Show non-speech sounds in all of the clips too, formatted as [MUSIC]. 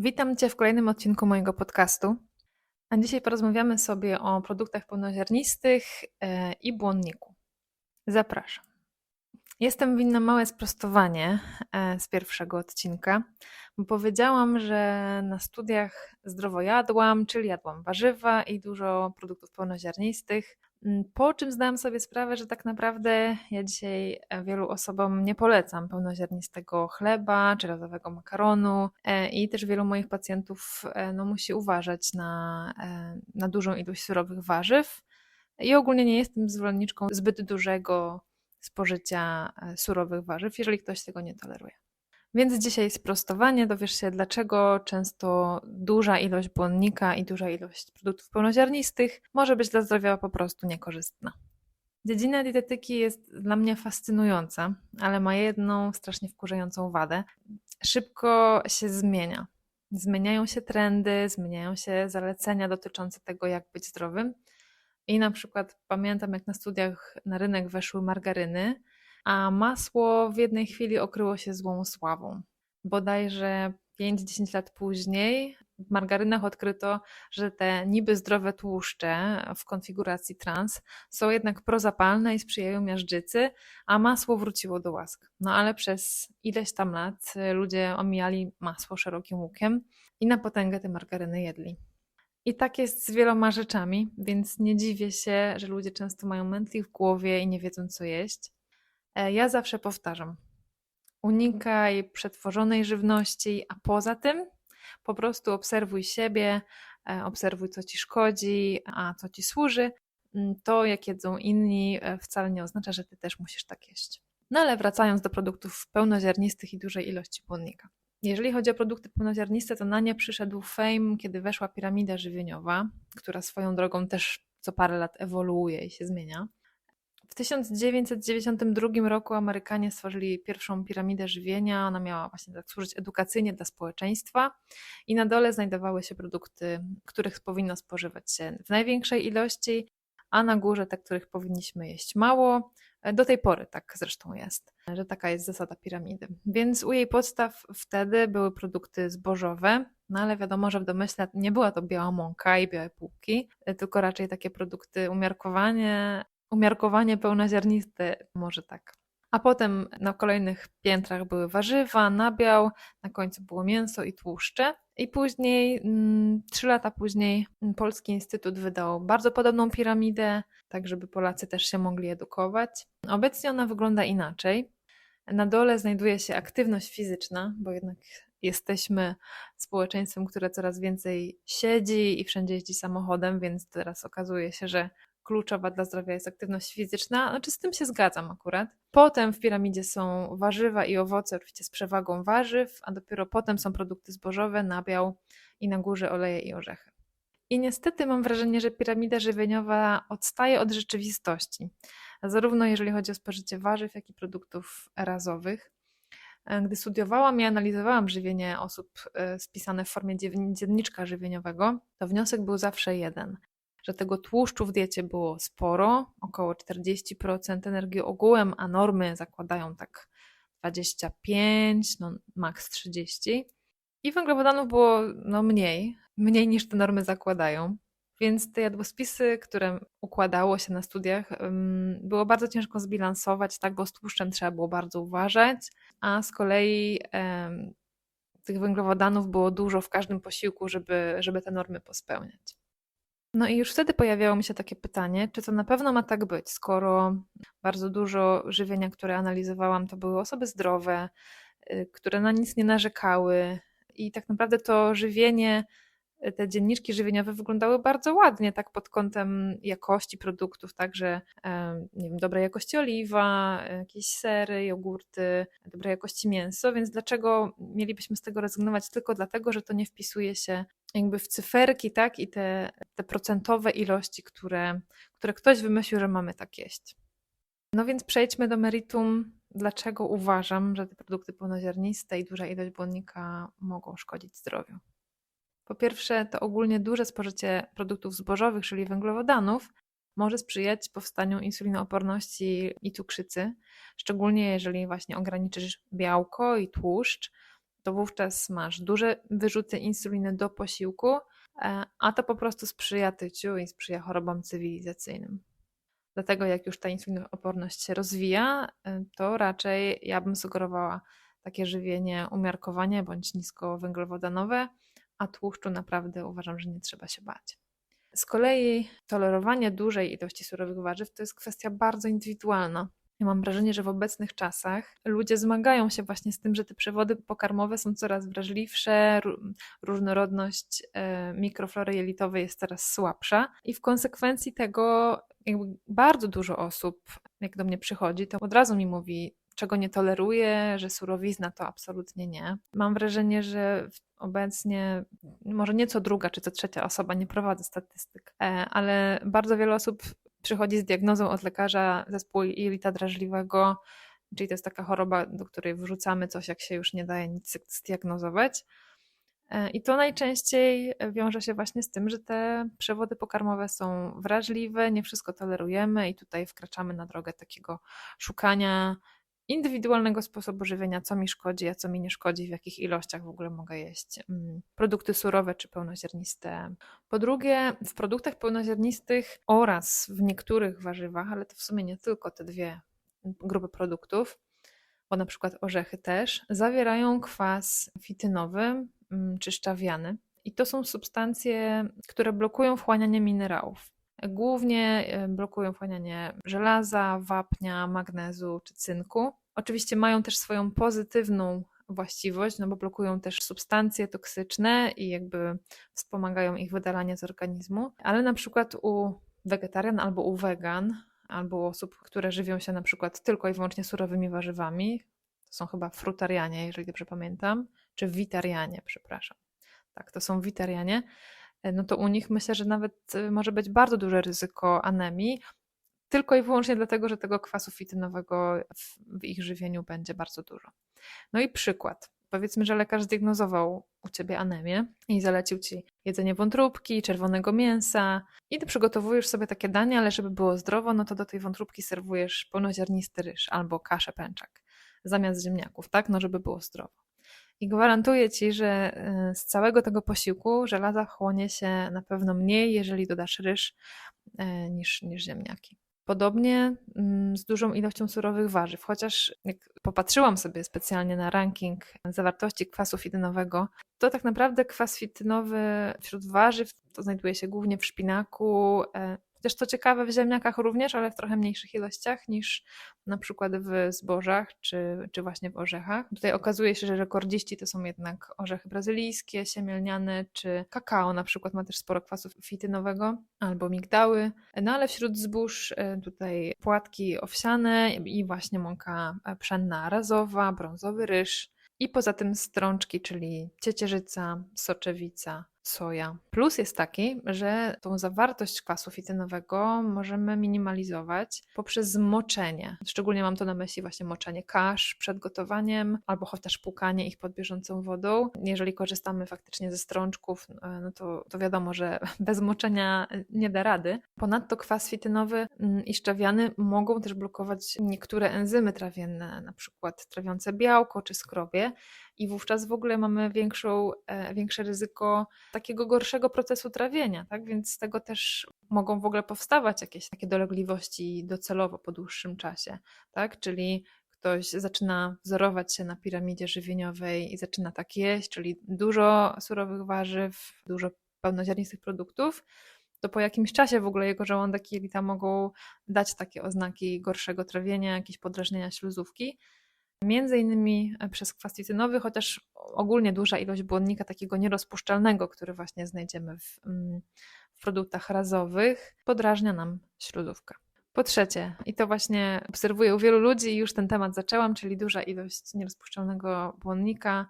Witam Cię w kolejnym odcinku mojego podcastu. A dzisiaj porozmawiamy sobie o produktach pełnoziarnistych e, i błonniku. Zapraszam. Jestem winna małe sprostowanie e, z pierwszego odcinka, bo powiedziałam, że na studiach zdrowo jadłam, czyli jadłam warzywa i dużo produktów pełnoziarnistych, po czym zdałam sobie sprawę, że tak naprawdę ja dzisiaj e, wielu osobom nie polecam pełnoziarnistego chleba czy razowego makaronu e, i też wielu moich pacjentów e, no, musi uważać na, na dużą ilość surowych warzyw. I ogólnie nie jestem zwolenniczką zbyt dużego spożycia surowych warzyw, jeżeli ktoś tego nie toleruje. Więc dzisiaj sprostowanie, dowiesz się dlaczego często duża ilość błonnika i duża ilość produktów pełnoziarnistych może być dla zdrowia po prostu niekorzystna. Dziedzina dietetyki jest dla mnie fascynująca, ale ma jedną strasznie wkurzającą wadę. Szybko się zmienia. Zmieniają się trendy, zmieniają się zalecenia dotyczące tego, jak być zdrowym. I na przykład pamiętam, jak na studiach na rynek weszły margaryny, a masło w jednej chwili okryło się złą sławą. Bodajże 5-10 lat później w margarynach odkryto, że te niby zdrowe tłuszcze w konfiguracji trans są jednak prozapalne i sprzyjają miażdżycy, a masło wróciło do łask. No ale przez ileś tam lat ludzie omijali masło szerokim łukiem i na potęgę te margaryny jedli. I tak jest z wieloma rzeczami, więc nie dziwię się, że ludzie często mają mętli w głowie i nie wiedzą co jeść. E, ja zawsze powtarzam: unikaj przetworzonej żywności, a poza tym po prostu obserwuj siebie, e, obserwuj, co ci szkodzi, a co ci służy. Mm, to, jak jedzą inni, e, wcale nie oznacza, że ty też musisz tak jeść. No ale wracając do produktów pełnoziarnistych i dużej ilości błonnika. Jeżeli chodzi o produkty pełnoziarniste, to na nie przyszedł fame, kiedy weszła piramida żywieniowa, która swoją drogą też co parę lat ewoluuje i się zmienia. W 1992 roku Amerykanie stworzyli pierwszą piramidę żywienia. Ona miała właśnie tak służyć edukacyjnie dla społeczeństwa i na dole znajdowały się produkty, których powinno spożywać się w największej ilości, a na górze te, których powinniśmy jeść mało. Do tej pory tak zresztą jest, że taka jest zasada piramidy. Więc u jej podstaw wtedy były produkty zbożowe, no ale wiadomo, że w domyśle nie była to biała mąka i białe półki, tylko raczej takie produkty umiarkowanie umiarkowanie pełnoziarniste, może tak. A potem na kolejnych piętrach były warzywa, nabiał, na końcu było mięso i tłuszcze. I później, mm, trzy lata później, Polski Instytut wydał bardzo podobną piramidę, tak żeby Polacy też się mogli edukować. Obecnie ona wygląda inaczej. Na dole znajduje się aktywność fizyczna, bo jednak jesteśmy społeczeństwem, które coraz więcej siedzi i wszędzie jeździ samochodem, więc teraz okazuje się, że kluczowa dla zdrowia jest aktywność fizyczna. Znaczy z tym się zgadzam akurat. Potem w piramidzie są warzywa i owoce, oczywiście z przewagą warzyw, a dopiero potem są produkty zbożowe, nabiał i na górze oleje i orzechy. I niestety mam wrażenie, że piramida żywieniowa odstaje od rzeczywistości, zarówno jeżeli chodzi o spożycie warzyw, jak i produktów razowych. Gdy studiowałam i analizowałam żywienie osób e, spisane w formie dzienniczka żywieniowego, to wniosek był zawsze jeden że tego tłuszczu w diecie było sporo, około 40% energii ogółem, a normy zakładają tak 25, no maks 30. I węglowodanów było no mniej, mniej niż te normy zakładają. Więc te jadłospisy, które układało się na studiach, było bardzo ciężko zbilansować, tak, bo z tłuszczem trzeba było bardzo uważać, a z kolei tych węglowodanów było dużo w każdym posiłku, żeby, żeby te normy pospełniać. No i już wtedy pojawiało mi się takie pytanie, czy to na pewno ma tak być, skoro bardzo dużo żywienia, które analizowałam, to były osoby zdrowe, y, które na nic nie narzekały. I tak naprawdę to żywienie te dzienniczki żywieniowe wyglądały bardzo ładnie, tak pod kątem jakości produktów, także nie wiem, dobrej jakości oliwa, jakieś sery, jogurty, dobrej jakości mięso, więc dlaczego mielibyśmy z tego rezygnować? Tylko dlatego, że to nie wpisuje się jakby w cyferki, tak, i te, te procentowe ilości, które, które ktoś wymyślił, że mamy tak jeść. No więc przejdźmy do meritum, dlaczego uważam, że te produkty pełnoziarniste i duża ilość błonnika mogą szkodzić zdrowiu. Po pierwsze, to ogólnie duże spożycie produktów zbożowych, czyli węglowodanów, może sprzyjać powstaniu insulinooporności i cukrzycy, szczególnie jeżeli właśnie ograniczysz białko i tłuszcz, to wówczas masz duże wyrzuty insuliny do posiłku, e, a to po prostu sprzyja tyciu i sprzyja chorobom cywilizacyjnym. Dlatego jak już ta insulinooporność się rozwija, e, to raczej ja bym sugerowała takie żywienie umiarkowanie bądź niskowęglowodanowe, a tłuszczu naprawdę uważam, że nie trzeba się bać. Z kolei tolerowanie dużej ilości surowych warzyw to jest kwestia bardzo indywidualna. Ja mam wrażenie, że w obecnych czasach ludzie zmagają się właśnie z tym, że te przewody pokarmowe są coraz wrażliwsze, różnorodność e, mikroflory jelitowej jest coraz słabsza i w konsekwencji tego jakby bardzo dużo osób, jak do mnie przychodzi, to od razu mi mówi, czego nie toleruje, że surowizna to absolutnie nie. Mam wrażenie, że obecnie może nie co druga czy co trzecia osoba, nie prowadzę statystyk, e, ale bardzo wiele osób przychodzi z diagnozą od lekarza zespołu jelita drażliwego, czyli to jest taka choroba, do której wrzucamy coś, jak się już nie daje nic zdiagnozować. E, I to najczęściej wiąże się właśnie z tym, że te przewody pokarmowe są wrażliwe, nie wszystko tolerujemy i tutaj wkraczamy na drogę takiego szukania indywidualnego sposobu żywienia, co mi szkodzi, a co mi nie szkodzi, w jakich ilościach w ogóle mogę jeść mm, produkty surowe czy pełnoziarniste. Po drugie, w produktach pełnoziarnistych oraz w niektórych warzywach, ale to w sumie nie tylko te dwie grupy produktów, bo na przykład orzechy też, zawierają kwas fitynowy mm, czy szczawiany. I to są substancje, które blokują wchłanianie minerałów. Głównie e, blokują wchłanianie żelaza, wapnia, magnezu czy cynku. Oczywiście mają też swoją pozytywną właściwość, no bo blokują też substancje toksyczne i jakby wspomagają ich wydalanie z organizmu, ale na przykład u wegetarian albo u wegan, albo u osób, które żywią się na przykład tylko i wyłącznie surowymi warzywami, to są chyba frutarianie, jeżeli dobrze pamiętam, czy witarianie, przepraszam. Tak, to są witarianie, no to u nich myślę, że nawet e, może być bardzo duże ryzyko anemii, tylko i wyłącznie dlatego, że tego kwasu fitynowego w, ich żywieniu będzie bardzo dużo. No i przykład. Powiedzmy, że lekarz zdiagnozował u ciebie anemię i zalecił ci jedzenie wątróbki, czerwonego mięsa i ty przygotowujesz sobie takie dania, ale żeby było zdrowo, no to do tej wątróbki serwujesz pełnoziarnisty ryż albo kaszę pęczak zamiast ziemniaków, tak? No żeby było zdrowo. I gwarantuję ci, że y, z całego tego posiłku żelaza chłonie się na pewno mniej, jeżeli dodasz ryż, y, niż, niż ziemniaki. Podobnie mm, z dużą ilością surowych warzyw, chociaż jak popatrzyłam sobie specjalnie na ranking zawartości kwasu fitynowego, to tak naprawdę kwas fitynowy wśród warzyw to znajduje się głównie w szpinaku, e, Chociaż to ciekawe w ziemniakach również, ale w trochę mniejszych ilościach niż na przykład w zbożach czy, czy właśnie w orzechach. Tutaj okazuje się, że rekordziści to są jednak orzechy brazylijskie, siemielniane czy kakao na przykład ma też sporo kwasu fitynowego albo migdały. No ale wśród zbóż e, tutaj płatki owsiane i właśnie mąka pszenna razowa, brązowy ryż i poza tym strączki, czyli ciecierzyca, soczewica, soja. Plus jest taki, że tą zawartość kwasu fitynowego możemy minimalizować poprzez moczenie. Szczególnie mam to na myśli właśnie moczenie kasz przed gotowaniem albo chociaż płukanie ich pod bieżącą wodą. Jeżeli korzystamy faktycznie ze strączków, e, no to, to wiadomo, że [LAUGHS] bez moczenia nie da rady. Ponadto kwas fitynowy mm, i szczawiany mogą też blokować niektóre enzymy trawienne, na przykład trawiące białko czy skrobie, i wówczas w ogóle mamy większą, e, większe ryzyko takiego gorszego procesu trawienia, tak? Więc z tego też mogą w ogóle powstawać jakieś takie dolegliwości docelowo po dłuższym czasie, tak? Czyli ktoś zaczyna wzorować się na piramidzie żywieniowej i zaczyna tak jeść, czyli dużo surowych warzyw, dużo pełnoziarnistych produktów, to po jakimś czasie w ogóle jego żołądek i jelita mogą dać takie oznaki gorszego trawienia, jakieś podrażnienia śluzówki. Między innymi e, przez kwas fitynowy, chociaż ogólnie duża ilość błonnika takiego nierozpuszczalnego, który właśnie znajdziemy w, mm, w produktach razowych, podrażnia nam śluzówkę. Po trzecie, i to właśnie obserwuję u wielu ludzi, już ten temat zaczęłam, czyli duża ilość nierozpuszczalnego błonnika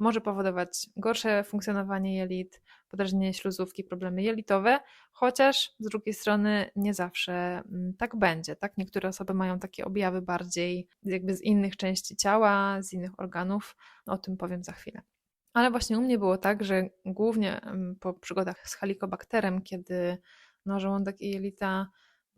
może powodować gorsze funkcjonowanie jelit, podrażnienie śluzówki, problemy jelitowe, chociaż z drugiej strony nie zawsze mm, tak będzie. Tak? Niektóre osoby mają takie objawy bardziej jakby z innych części ciała, z innych organów. O tym powiem za chwilę. Ale właśnie u mnie było tak, że głównie mm, po przygodach z helikobakterem, kiedy no, żołądek i jelita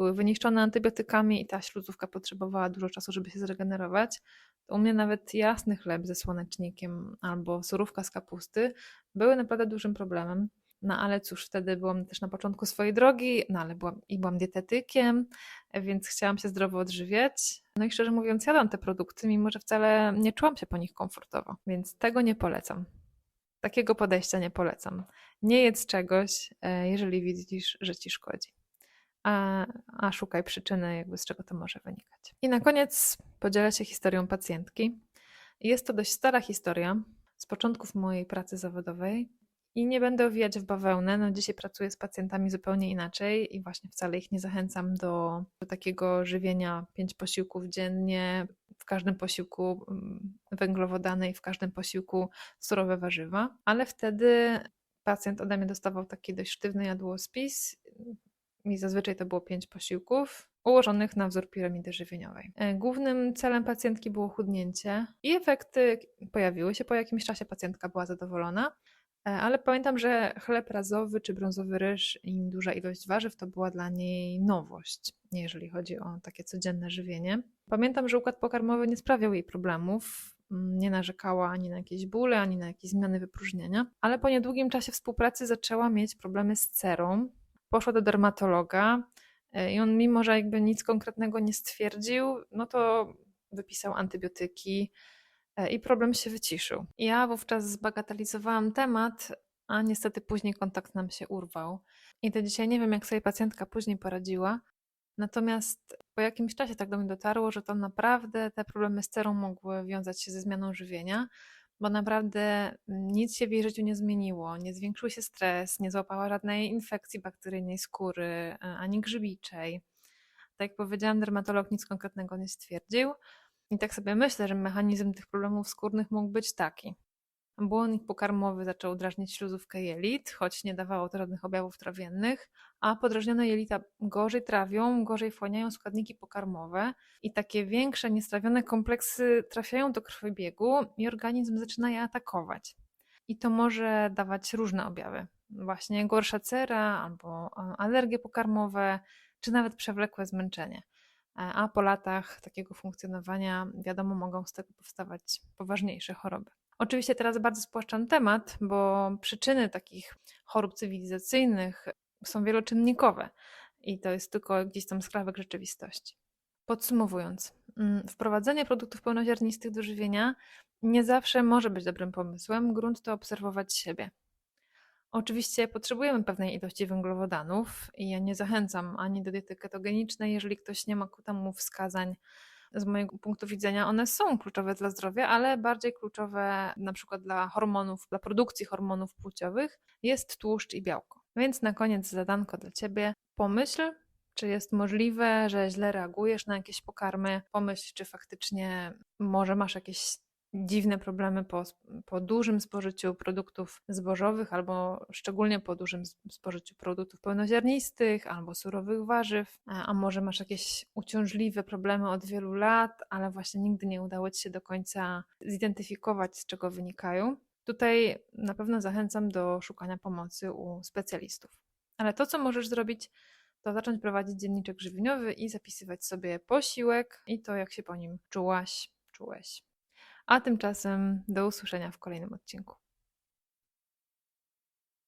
były wyniszczone antybiotykami i ta śluzówka potrzebowała dużo czasu, żeby się zregenerować. U mnie nawet jasny chleb ze słonecznikiem albo surówka z kapusty były naprawdę dużym problemem. No ale cóż, wtedy byłam też na początku swojej drogi, no ale byłam i byłam dietetykiem, więc chciałam się zdrowo odżywiać. No i szczerze mówiąc, jadłam te produkty, mimo że wcale nie czułam się po nich komfortowo, więc tego nie polecam. Takiego podejścia nie polecam. Nie jedz czegoś, e, jeżeli widzisz, że ci szkodzi. A, a szukaj przyczyny, jakby z czego to może wynikać. I na koniec podzielę się historią pacjentki. Jest to dość stara historia z początków mojej pracy zawodowej. I nie będę owijać w bawełnę. No, dzisiaj pracuję z pacjentami zupełnie inaczej i właśnie wcale ich nie zachęcam do, do takiego żywienia pięć posiłków dziennie, w każdym posiłku mm, węglowodany i w każdym posiłku surowe warzywa. Ale wtedy pacjent ode mnie dostawał taki dość sztywny jadłospis i zazwyczaj to było pięć posiłków ułożonych na wzór piramidy żywieniowej. E, głównym celem pacjentki było chudnięcie i efekty pojawiły się po jakimś czasie. Pacjentka była zadowolona. E, ale pamiętam, że chleb razowy czy brązowy ryż i duża ilość warzyw to była dla niej nowość, jeżeli chodzi o takie codzienne żywienie. Pamiętam, że układ pokarmowy nie sprawiał jej problemów, nie narzekała ani na jakieś bóle, ani na jakieś zmiany wypróżnienia, ale po niedługim czasie współpracy zaczęła mieć problemy z cerą. Poszła do dermatologa e, i on, mimo że jakby nic konkretnego nie stwierdził, no to wypisał antybiotyki, E, i problem się wyciszył. Ja wówczas zbagatelizowałam temat, a niestety później kontakt nam się urwał. I do dzisiaj nie wiem, jak sobie pacjentka później poradziła. Natomiast po jakimś czasie tak do mnie dotarło, że to naprawdę te problemy z cerą mogły wiązać się ze zmianą żywienia, bo naprawdę nic się w jej życiu nie zmieniło. Nie zwiększył się stres, nie złapała żadnej infekcji bakteryjnej skóry e, ani grzybiczej. Tak jak powiedziałam, dermatolog nic konkretnego nie stwierdził. I tak sobie myślę, że mechanizm tych problemów skórnych mógł być taki. Błonnik pokarmowy zaczął drażnić śluzówkę jelit, choć nie dawało to żadnych objawów trawiennych, a podrażnione jelita gorzej trawią, gorzej wchłaniają składniki pokarmowe i takie większe, niestrawione kompleksy trafiają do krwobiegu i organizm zaczyna je atakować. I to może dawać różne objawy. Właśnie gorsza cera albo alergie pokarmowe, czy nawet przewlekłe zmęczenie. E, a po latach takiego funkcjonowania, wiadomo, mogą z tego powstawać poważniejsze choroby. Oczywiście teraz bardzo spłaszczam temat, bo przyczyny takich chorób cywilizacyjnych są wieloczynnikowe i to jest tylko gdzieś tam skrawek rzeczywistości. Podsumowując, mm, wprowadzenie produktów pełnoziarnistych do żywienia nie zawsze może być dobrym pomysłem. Grunt to obserwować siebie. Oczywiście potrzebujemy pewnej ilości węglowodanów i ja nie zachęcam ani do diety ketogenicznej, jeżeli ktoś nie ma ku temu wskazań. Z mojego punktu widzenia one są kluczowe dla zdrowia, ale bardziej kluczowe na przykład dla hormonów, dla produkcji hormonów płciowych jest tłuszcz i białko. Więc na koniec zadanko dla Ciebie. Pomyśl, czy jest możliwe, że źle reagujesz na jakieś pokarmy. Pomyśl, czy faktycznie może masz jakieś dziwne problemy po, po dużym spożyciu produktów zbożowych, albo szczególnie po dużym spożyciu produktów pełnoziarnistych, albo surowych warzyw, a może masz jakieś uciążliwe problemy od wielu lat, ale właśnie nigdy nie udało Ci się do końca zidentyfikować, z czego wynikają. Tutaj na pewno zachęcam do szukania pomocy u specjalistów. Ale to, co możesz zrobić, to zacząć prowadzić dzienniczek żywieniowy i zapisywać sobie posiłek i to, jak się po nim czułaś, czułeś. A tymczasem do usłyszenia w kolejnym odcinku.